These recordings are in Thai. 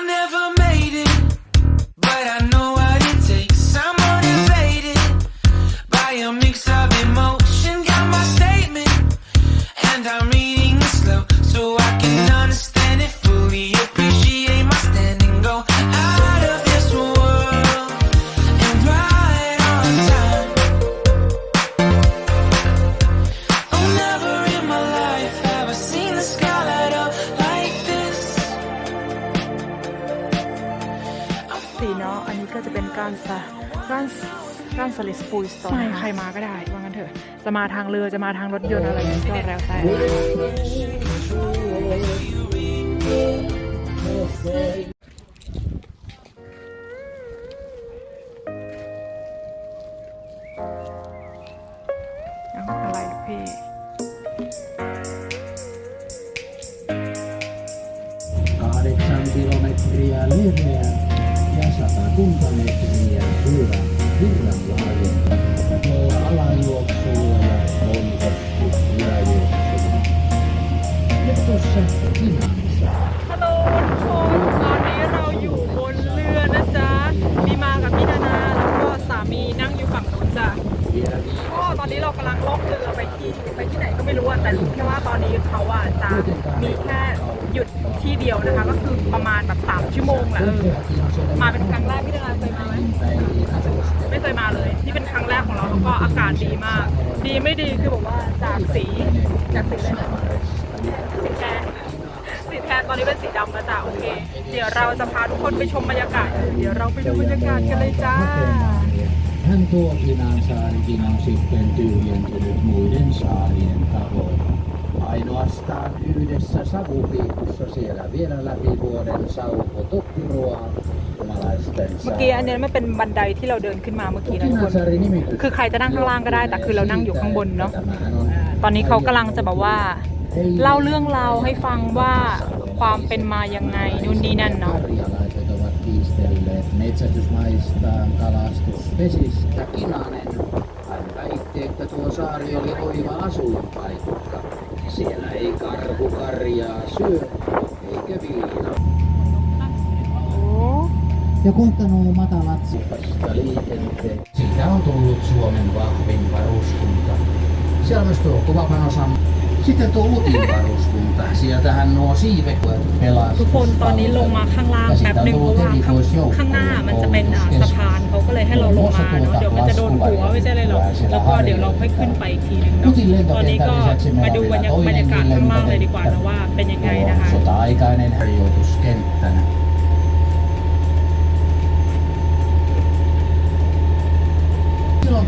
I never made it, but I know สีเนาะ อันนี้ก็จะเป็นการสะการกานสลิสปูสตนใครมาก็ได้ ว่างั้นเถอะ จะมาทางเรือ จะมาทางรถยนต์อะไรก็แล้วแต่ do not lie. ดีมาก ดีไม่ดีคือบอกว่าจากสีจากสีเลยนะสีแทนสีแทนตอนนี้เป็นสีดำมาจ้าโอเค เดี๋ยวเราจะพาทุกคนไปชมบรรยากาศเดี๋ยวเราไปดูบรรยากาศกันเลยจ้าท่านตัวกินานสารินานสิเป็นตูเรีนจะดูมูเรนสารินตาบอด ainoastaan yhdessä savupiipussa siellä vielä läpi vuoden sauko เมื่อกี้อันเนี้ยมันเป็นบันไดที่เราเดินขึ้นมาเมื่อกี้นะทุกคน Kinansaari nimitys คือใครจะนั่งข้างล่างก็ได้แต่คือเรานั่งอยู่ข้างบนเนอะ Tämähän on ตอนนี้เขากำลังจะแบบว่า เล่าเรื่องราวให้ฟังว่าความเป็นมายังไงนู่นนี่นั่นเนาะ Karjalaiset ovat kiistelleet metsästysmaistaan kalastusvesistä Kinanen. Hän väitti, että tuo saari oli oiva asuinpaikka. Siellä ei karhu karjaa syö, eikä viina. โอ้ Ja kohtanu matalat. liikenteen. Siitä on tullut Suomen vahvin varuskunta. Siellä myös tuo kova panosan. Sitten tuo Lutin varuskunta. Sieltähän nuo siivekuet ทุกคนตอนนี้ลงมาข้างล่างแป๊บหนึ่งเพราะว่าข้างข้างหน้ามันจะเป็นอ่าสะพานเขาก็เลยให้เราลงมาเนาะเดี๋ยวมันจะโดนหัวไม่ใช่เลยหรอกแล้วก็เดี๋ยวเราค่อยขึ้นไปอีกทีหนึงเนาะตอนนี้ก็มาดูบรรยากาศบรรยากาศข้างล่างเลยดีกว่านะว่าเป็นยังไงนะคะ Sota-aikainen harjoituskenttänä.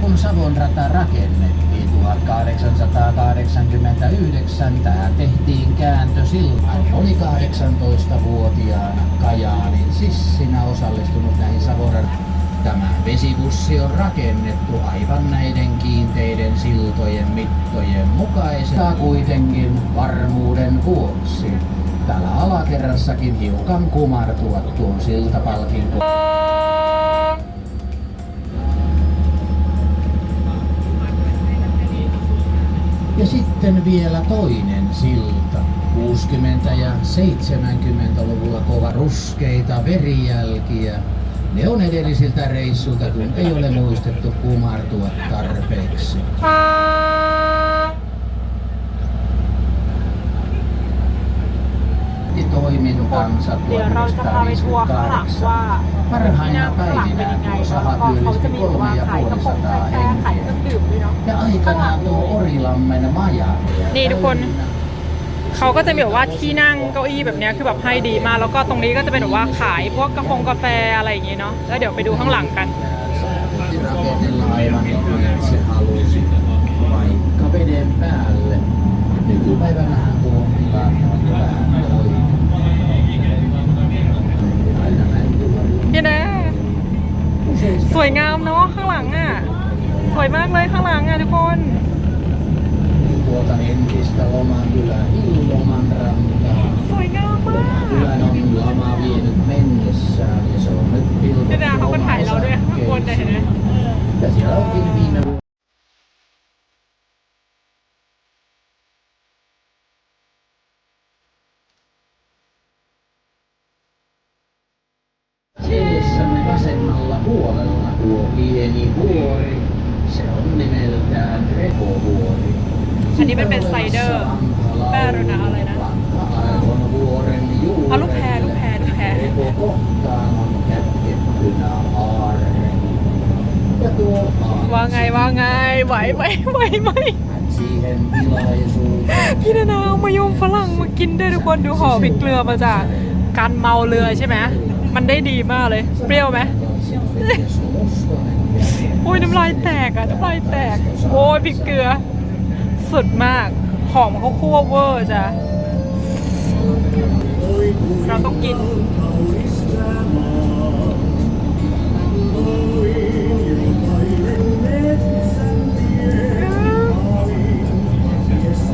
Kun Savon rata rakennettiin 1889, tähän tehtiin kääntö silloin. Oli 18-vuotiaana Kajaanin sissinä osallistunut näihin Savon Tämä vesibussi on rakennettu aivan näiden kiinteiden siltojen mittojen mukaisesti kuitenkin varmuuden vuoksi. Täällä alakerrassakin hiukan kumartua tuon siltapalkin Ja sitten vielä toinen silta. 60- ja 70-luvulla kova ruskeita verijälkiä. Ne on edellisiltä reissulta, kun ei ole muistettu kumartua tarpeeksi. เดี๋ยวเราจะพาไปทัวร์ข้างหลังว่า Parhaina ข้างหลังเป็นยังไงแล้วก็เขาจะมีแบบว่า kolme ja ขายกระโปรงกาแฟขายเครื่องดื่มด้วยเนาะ Ja aikanaan tuo Orilammen maja. นี่ทุกคนเขาก็จะมีแบบว่าที่นั่งเก้าอี้แบบเนี้ยคือแบบให้ดีมากแล้วก็ตรงนี้ก็จะเป็นแบบว่าขายพวกกาแฟกาแฟอะไรอย่างเงี้เนาะแล้วเดี๋ยวไปดูข้างหลังกัน Rakennella aivan niin kuin itse halusi, vaikka veden päälle. Nykypäivänähän tuo tilanne on jo vähän toinen. Aina mäntyharju พี่นะสวยงามเนาะข้างหลังอะ ส วยมากเลยข้างหลังอะทุกคน tuota entistä lomakylän Hilloman rantaa. สวยงามมาก Kylän on lama vienyt mennessään ja se on nyt พี่นาเขาก็ถ่ายเราด้วยข้างบนเนี่ยเห็นไหม Ja siellä onkin viime vuonna vasemmalla puolella tuo pieni vuori. อันนี้มันเป็นไซเดอร์แปรนะอะไรนะอลูกแพรลูกแพรลูกแพรว่าไงว่าไงไหวไหมไหวไหมพี่นานาเอามายมฝรั่งมากินด้วยทุกคนดูห่อพริกเกลือมาจากการเมาเรือใช่ไหมมันได้ดีมากเลย เปรี้ยวไหม Vesu Mustonen ja โอ้ยน้ำลายแตกอะน้ำลายแตก โอ้ยพริกเกลือ สุดมากหอมเขาคั่วเวอร์จ้ะเราต้องกิน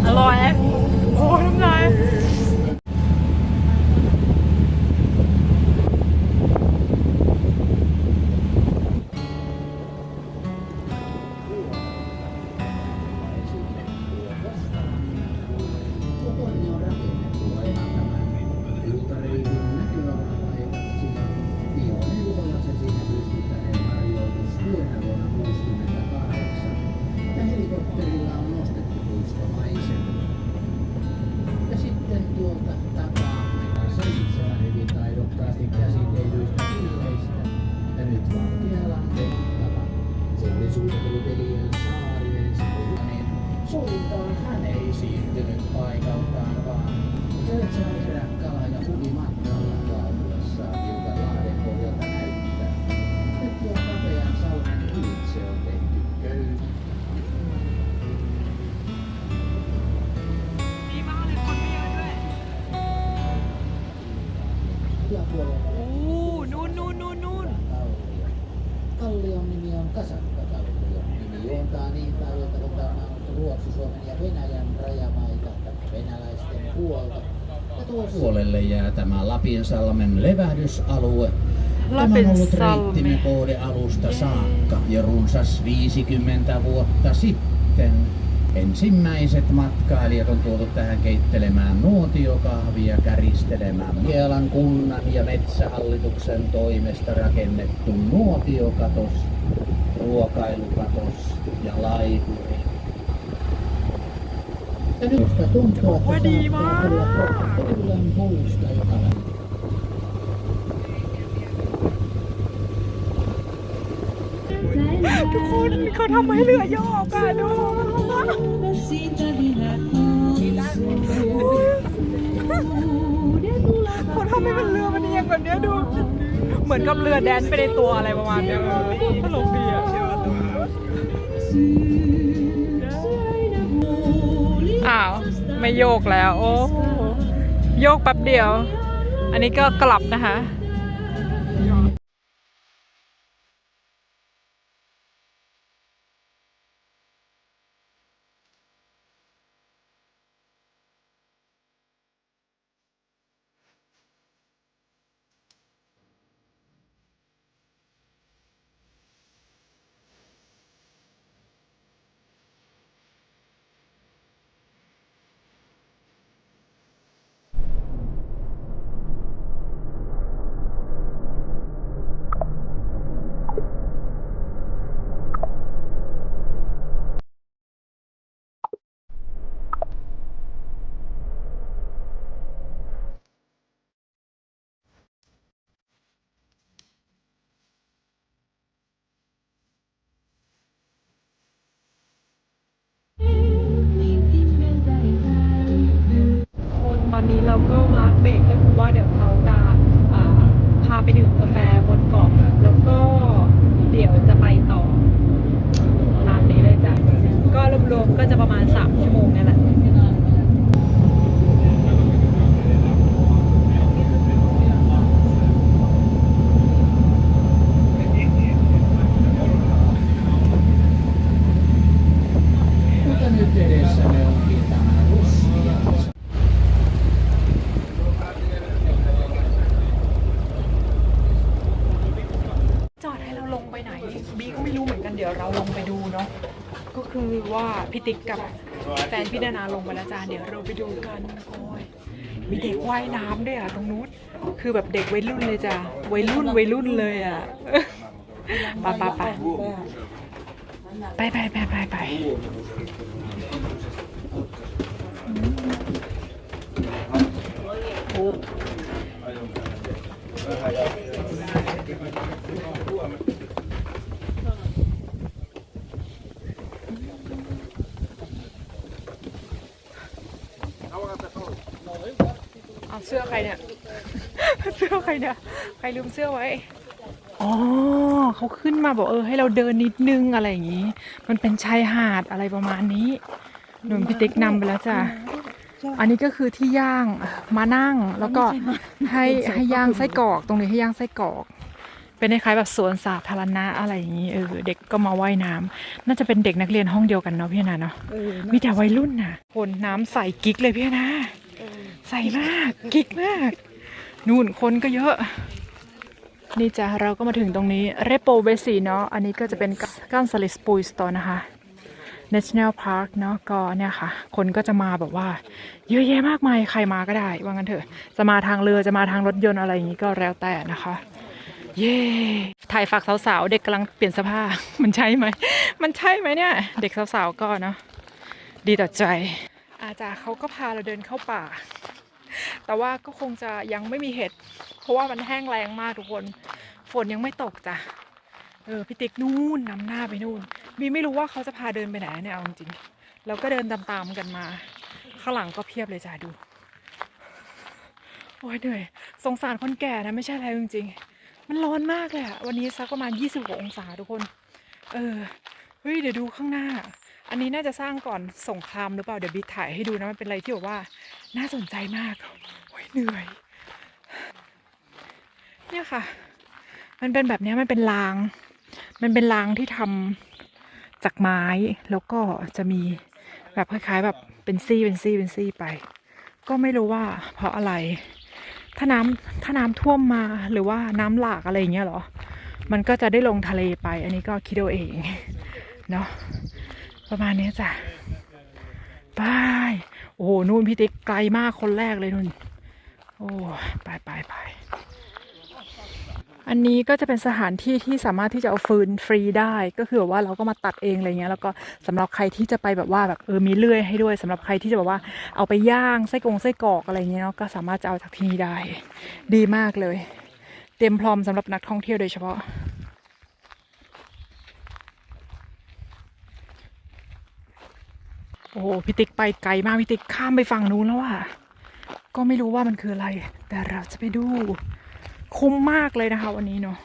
อร่อย puolelle jää tämä Lapinsalmen levähdysalue. Tämä on ollut reittimme alusta saakka jo runsas 50 vuotta sitten. Ensimmäiset matkailijat on tuotu tähän keittelemään nuotiokahvia käristelemään Kealan kunnan ja metsähallituksen toimesta rakennettu nuotiokatos, ruokailukatos ja laituri. Ja nyt tuntuu, että Oi, niin saattaa tulla kohta kylän puusta, joka 아, ทุกคนเขาทำให้เรือโยกอะดูเขาทำให้มันเรือมันเอียงแบบนี้ดู เหมือนกับเรือแดนไปในตัวอะไรประมาณนี้ตลกดีอะ ไม่โยกแล้ว โอ้โยกแป๊บเดียว อันนี้ก็กลับนะคะ อนนี้เราก็มาเบรกแล้วเพราะว่าเดี๋ยวเขาจะพาไปดื่มกาแฟบนเกาะแล้วก็เดี๋ยวจะไปต่อตามนี้เลยจ้ะก็รวมๆก็จะประมาณ 3 ชั่วโมงนี่แหละ Mutta nyt edessämme onkin tämä Russians จอดให้เราลงไปไหน บีก็ไม่รู้ เดี๋ยวเราลงไปดูเนาะก็คือว่าพี่ติ๊กกับแฟนพี่นานาลงไปแล้วจ้าเดี๋ยวเราไปดูกันโอ้ยมีเด็กว่ายน้ำด้วยอะตรงนู้นคือแบบเด็กวัยรุ่นเลยจ้ะวัยรุ่นวัยรุ่นเลยอะไปไปไปไปไปไปไปไปโอ้ เอาเสื้อใครเนี่ย เสื้อใครเนี่ย ใครลืมเสื้อไว้ อ๋อเขาขึ้นมาบอกเออให้เราเดินนิดนึงอะไรอย่างนี้ มันเป็นชายหาดอะไรประมาณนี้หนุ่มพี่ติ๊กนำไปแล้วจ้ะ อันนี้ก็คือที่ย่างมานั่งแล้วก็ให้ให้ย่างไส้กรอก ตรงนี้ให้ย่างไส้กรอก เป็นคล้ายๆแบบสวนสาธารณะอะไรอย่างนี้เออเด็กก็มาว่ายน้ำน่าจะเป็นเด็กนักเรียนห้องเดียวกันเนาะพี่นาเนาะมีแต่วัยรุ่นน่ะคนน้ำใสกิ๊กเลยพี่นา ใส่มากกิ๊กมาก นู่นคนก็เยอะ นี่จ้ะเราก็มาถึงตรงนี้เรโปเวสีเนาะอันนี้ก็จะเป็นก้านสลิสปุยสตอนะคะ National Park เนาะก็เนี่ยค่ะ คนก็จะมาแบบว่า เยอะแยะมากมายใครมาก็ได้ ว่างั้นเถอะ จะมาทางเรือจะมาทางรถยนต์อะไรอย่างนี้ก็แล้วแต่นะคะ เย้ถ่ายฝากสาวๆ เด็กกำลังเปลี่ยนเสภามันใช่ไหม มันใช่ไหมเนี่ย เด็กสาวๆ ก็เนาะดีต่อใจ อาจารย์เขาก็พาเราเดินเข้าป่า แต่ว่าก็คงจะยังไม่มีเห็ด เพราะว่ามันแห้งแรงมากทุกคน ฝนยังไม่ตกจ้ะ เออพี่ติ๊กนู่นนำหน้าไปนู่น บีไม่รู้ว่าเขาจะพาเดินไปไหนเนี่ยเอาจริงๆเราก็เดินตามๆกันมา ข้างหลังก็เพียบเลยจ้ะดู โอ้ยเหนื่อย สงสารคนแก่นะไม่ใช่อะไรจริงๆ มันร้อนมากเลยอะวันนี้สักประมาณ 20 องศาทุกคน เออ เฮ้ยเดี๋ยวดูข้างหน้า อันนี้น่าจะสร้างก่อนสงครามหรือเปล่าเดี๋ยวบีถ่ายให้ดูนะมันเป็นอะไรที่แบบว่า น่าสนใจมากโอ้ยเหนื่อย เนี่ยค่ะ มันเป็นแบบนี้มันเป็นราง มันเป็นรางที่ทำจากไม้แล้วก็จะมีแบบคล้ายๆ แบบเป็นซี่เป็นซี่เป็นซี่ไป ก็ไม่รู้ว่า เพราะอะไร ถ้าน้ำถ้าน้ำท่วมมาหรือว่าน้ำหลากอะไรอย่างเงี้ยหรอ มันก็จะได้ลงทะเลไป อันนี้ก็คิดเอาเองเนาะ ประมาณนี้จ้ะบายโอ้โหนู่นพี่ติ๊กไกลมากคนแรกเลยนู่นโอ้ไปไปไปอันนี้ก็จะเป็นสถานที่ที่สามารถที่จะเอาฟืนฟรีได้ ก็คือแบบว่าเราก็มาตัดเองอะไรเงี้ย แล้วก็สำหรับใครที่จะไปแบบว่าแบบเออมีเลื่อยให้ด้วยสำหรับใครที่จะแบบว่าเอาไปย่างไส้กรงไส้กรอกอะไรเงี้ยเนาะก็สามารถจะเอาจากที่นี่ได้ ดีมากเลย เตรียมพร้อมสำหรับนักท่องเที่ยวโดยเฉพาะ โอ้โหพี่ติ๊กไปไกลมากพี่ติ๊กข้ามไปฝั่งนู้นแล้วอะก็ไม่รู้ว่ามันคืออะไร แต่เราจะไปดู คุ้มมากเลยนะคะ วันนี้เนาะ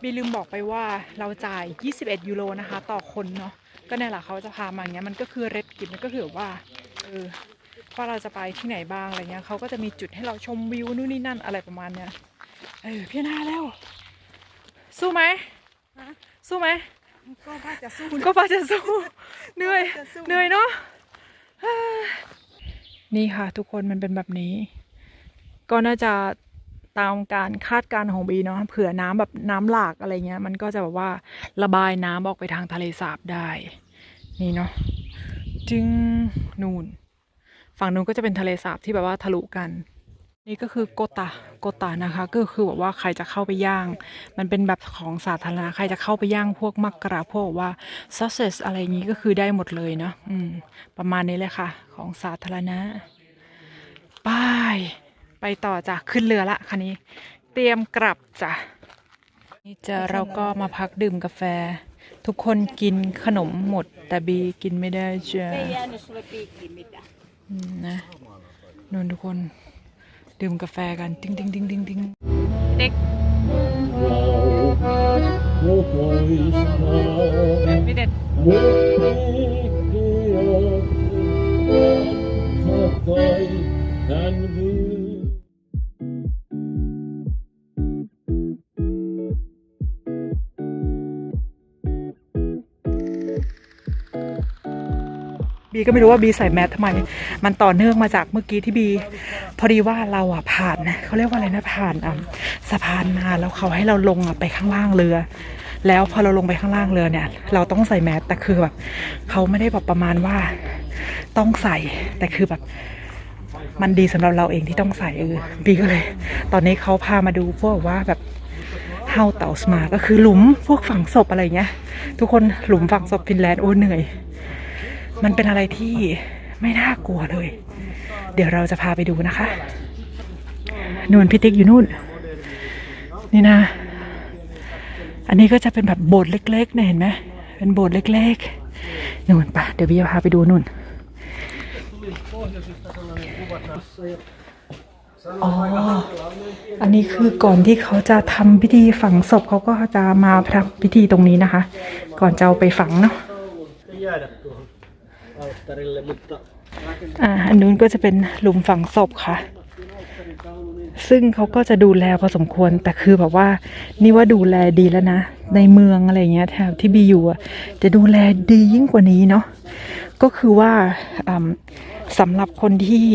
บีลืมบอกไปว่าเราจ่าย 21 ยูโรนะคะ ต่อคนเนาะก็เนี่ยแหละเขาจะพามาอย่างเงี้ยมันก็คือเรดกิจมันก็คือว่าเออว่าเราจะไปที่ไหนบ้างอะไรเงี้ยเขาก็จะมีจุดให้เราชมวิวนู่นนี่นั่นอะไรประมาณเนี้ยเออพี่นาแล้ว สู้ไหมสู้ไหม ก็ว่าจะสู้ก็พอจะสู้ เหนื่อยจะสู้เหนื่อยเนาะ นี่ค่ะ ทุกคนมันเป็นแบบนี้ ก็น่าจะตามการคาดการณ์ของบีเนาะ เผื่อน้ำแบบน้ำหลากอะไรเงี้ย มันก็จะแบบว่าระบายน้ำออกไปทางทะเลสาบได้ นี่เนาะ จึงนูนฝั่งนู้นก็จะเป็นทะเลสาบที่แบบว่าทะลุกัน นี่ก็คือโกตาโกตานะคะ ก็คือแบบว่าใครจะเข้าไปย่าง มันเป็นแบบของสาธารณะใครจะเข้าไปย่างพวกมักกะราพวกแบบว่าซอสเซสอะไรอย่างนี้ก็คือได้หมดเลยเนาะอืม ประมาณนี้เลยค่ะ ของสาธารณะไปไปต่อจ้ะขึ้นเรือละคันนี้ เตรียมกลับจ้ะนี่จะเราก็มาพักดื่มกาแฟ ทุกคนกินขนมหมด แต่บีกินไม่ได้จ้ะอืมนะนนทุกคน ดื่มกาแฟกันติ้งติ้งติ้งติ้งติ้งเด็กไม่เด็ด บีก็ไม่รู้ว่าบีใส่แมสทำไม มันต่อเนื่องมาจากเมื่อกี้ที่บี พอดีว่าเราอะผ่านนะเขาเรียกว่าอะไรนะผ่านอะสะพานมาแล้วเขาให้เราลงอะไปข้างล่างเรือ แล้วพอเราลงไปข้างล่างเรือเนี่ย เราต้องใส่แมสแต่คือแบบเขาไม่ได้แบบประมาณว่าต้องใส่แต่คือแบบมันดีสำหรับเราเองที่ต้องใส่เออบีก็เลย ตอนนี้เขาพามาดูพวกว่าแบบเฮาเต่าสมาก็คือหลุมพวกฝังศพอะไรเงี้ย ทุกคนหลุมฝังศพฟินแลนด์โอ้เหนื่อย มันเป็นอะไรที่ไม่น่ากลัวเลย เดี๋ยวเราจะพาไปดูนะคะนู่นพี่ติ๊กอยู่นู่น นี่นะ อันนี้ก็จะเป็นแบบโบสถ์เล็กๆนี่ยเห็นไหมเป็นโบสถ์เล็กๆนู่นปะเดี๋ยวพี่จะพาไปดูนู่นอ๋อ อันนี้คือก่อนที่เขาจะทำพิธีฝังศพเขาก็จะมาทำพิธีตรงนี้นะคะ ก่อนจะเอาไปฝังเนาะ อ่าอันนู้นก็จะเป็นหลุมฝังศพค่ะ ซึ่งเขาก็จะดูแลพอสมควร แต่คือแบบว่า นี่ว่าดูแลดีแล้วนะ ในเมืองอะไรเงี้ยแถวที่บีอยู่อะจะดูแลดียิ่งกว่านี้เนาะ ก็คือว่าสำหรับคนที่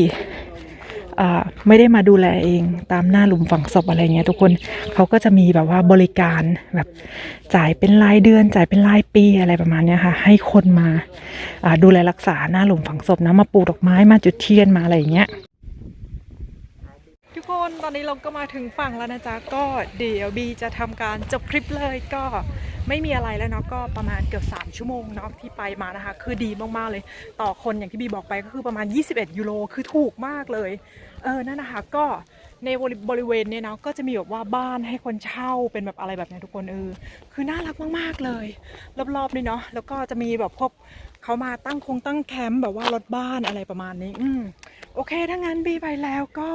ไม่ได้มาดูแลเองตามหน้าหลุมฝังศพอะไรเงี้ยทุกคนเขาก็จะมีแบบว่าบริการแบบจ่ายเป็นรายเดือน จ่ายเป็นรายปีอะไรประมาณเนี้ยค่ะ ให้คนมาอ่าดูแลรักษาหน้าหลุมฝังศพนะมาปลูกดอกไม้มาจุดเทียนมาอะไรอย่างเงี้ยทุกคนตอนนี้เราก็มาถึงฝั่งแล้วนะจ๊ะก็เดี๋ยวบีจะทำการจบคลิปเลยก็ ไม่มีอะไรแล้วเนาะก็ประมาณเกือบ3ชั่วโมงเนาะที่ไปมานะคะ คือดีมากๆเลย ต่อคนอย่างที่บีบอกไปก็คือประมาณ 21 ยูโรคือถูกมากเลยเออนั่นนะคะก็ในบริเวณเนี่ยเนาะก็จะมีแบบว่าบ้านให้คนเช่าเป็นแบบอะไรแบบเนี้ยทุกคนเออคือน่ารักมากๆเลย รอบๆนี่เนาะแล้วก็จะมีแบบพวก เขามาตั้งคงตั้งแคมป์แบบว่ารถบ้านอะไรประมาณนี้ อืมโอเคถ้างั้นบีไปแล้วก็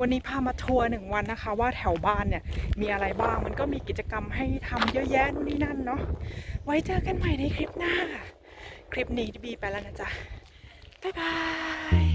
วันนี้พามาทัวร์หนึ่งวันนะคะ ว่าแถวบ้านเนี่ยมีอะไรบ้างมันก็มีกิจกรรมให้ทำเยอะแยะนู่นนี่นั่นเนาะไว้เจอกันใหม่ในคลิปหน้า คลิปนี้บีไปแล้วนะจ๊ะบ๊ายบาย